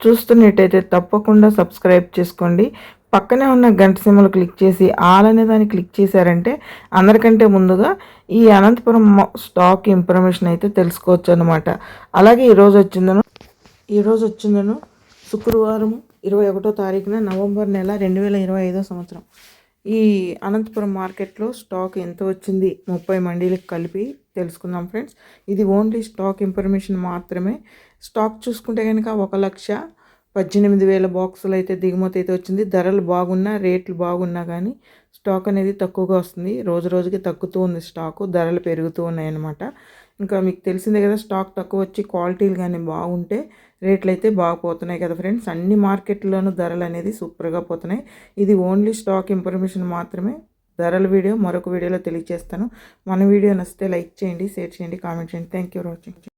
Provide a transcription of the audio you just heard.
చూస్తున్నట్టయితే తప్పకుండా సబ్స్క్రైబ్ చేసుకోండి. పక్కనే ఉన్న గంట సిమ్మలు క్లిక్ చేసి ఆల్ అనే దాన్ని క్లిక్ చేశారంటే అందరికంటే ముందుగా ఈ అనంతపురం స్టాక్ ఇన్ఫర్మేషన్ అయితే తెలుసుకోవచ్చు అనమాట అలాగే ఈరోజు వచ్చిందను ఈరోజు వచ్చిందను శుక్రవారం ఇరవై ఒకటో తారీఖున నవంబర్ నెల రెండు వేల ఇరవై ఐదో సంవత్సరం. ఈ అనంతపురం మార్కెట్లో స్టాక్ ఎంత వచ్చింది? ముప్పై మండీలకు కలిపి తెలుసుకుందాం ఫ్రెండ్స్. ఇది ఓన్లీ స్టాక్ ఇన్ఫర్మేషన్ మాత్రమే. స్టాక్ చూసుకుంటే కనుక ఒక లక్ష పద్దెనిమిది వేల బాక్సులు అయితే దిగుమతి అయితే వచ్చింది. ధరలు బాగున్నా రేట్లు బాగున్నా కానీ స్టాక్ అనేది తక్కువగా వస్తుంది. రోజు రోజుకి తగ్గుతూ ఉంది స్టాకు. ధరలు పెరుగుతూ ఉన్నాయి అన్నమాట ఇంకా మీకు తెలిసిందే కదా స్టాక్ తక్కువ వచ్చి క్వాలిటీలు కానీ బాగుంటే రేట్లు అయితే బాగా పోతున్నాయి కదా ఫ్రెండ్స్. అన్ని మార్కెట్లోనూ ధరలు అనేది సూపర్గా పోతున్నాయి. ఇది ఓన్లీ స్టాక్ ఇన్ఫర్మేషన్ మాత్రమే. ధరల వీడియో మరొక వీడియోలో తెలియజేస్తాను. మన వీడియో నచ్చితే లైక్ చేయండి షేర్ చేయండి కామెంట్ చేయండి. Thank you for watching